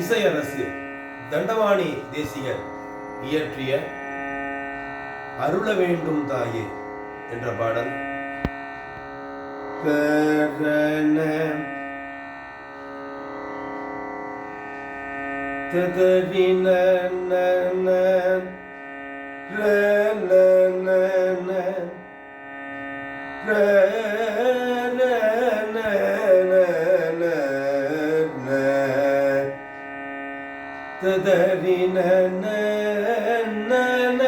இசையரசு தண்டவாணி தேசிகர் இயற்றிய அருள வேண்டும் தாயே என்ற பாடல். கரண ததறின நன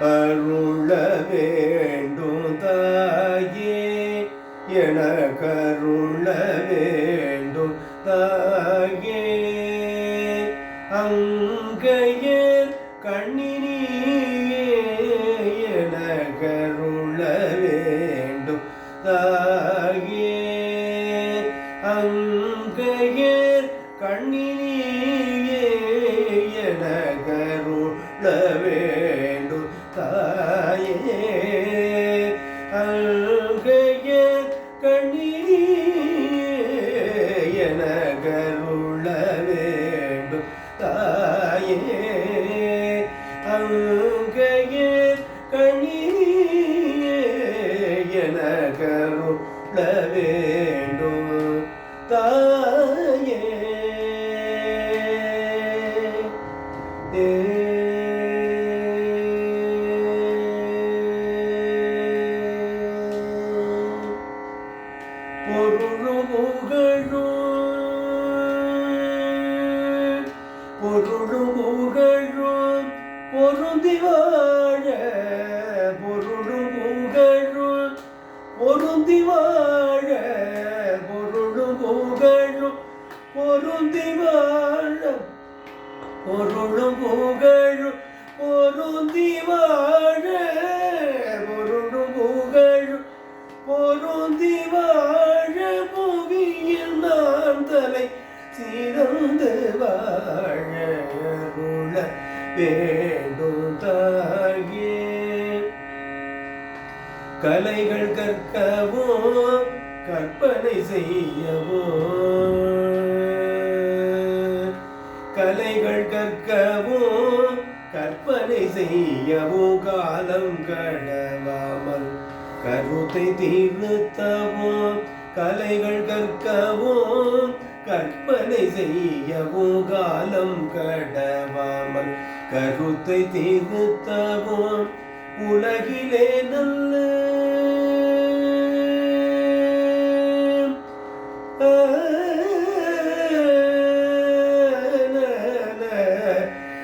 அருள வேண்டும் தாயே. என கருள வேண்டும் தாயே. அங்கையே கண்ணினியே. என கருள வேண்டும் தாயே. அங்கையே கண்ணினியே. தாயே அங்கையர் கண்ணினியே பொருளும் புகழும் பொருந்தி வாழ பொருளும் புகழும் பொருந்தி வாழ புவியில் நான் தலை சிறந்து வாழ வேண்டும் தாயே. கலைகள் கற்கவோ கற்பனை செய்யவோ கற்பனை செய்யவோ காலம் கடவாமல் கருத்தை தீர்த்தவோ கலைகள் கற்கவோ கற்பனை செய்யவோ காலம் கடவாமல் கருத்தை தீர்த்தவோ உலகிலே நல்ல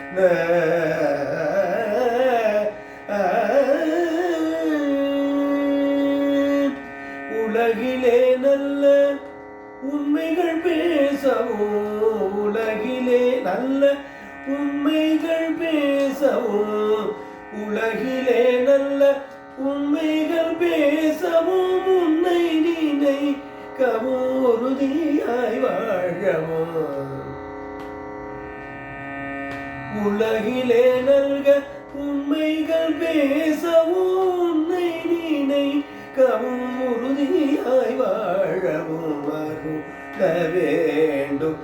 உலகிலே நல்ல உண்மைகள் பேசவும் உலகிலே நல்ல உண்மைகள் பேசவும் உலகிலே நல்ல உண்மைகள் பேசவும் உன்னை நினைக்கவும் உறுதியாய் வாழவும். உலகிலே நல்க உண்மைகள் பேசவும் வேண்டும்.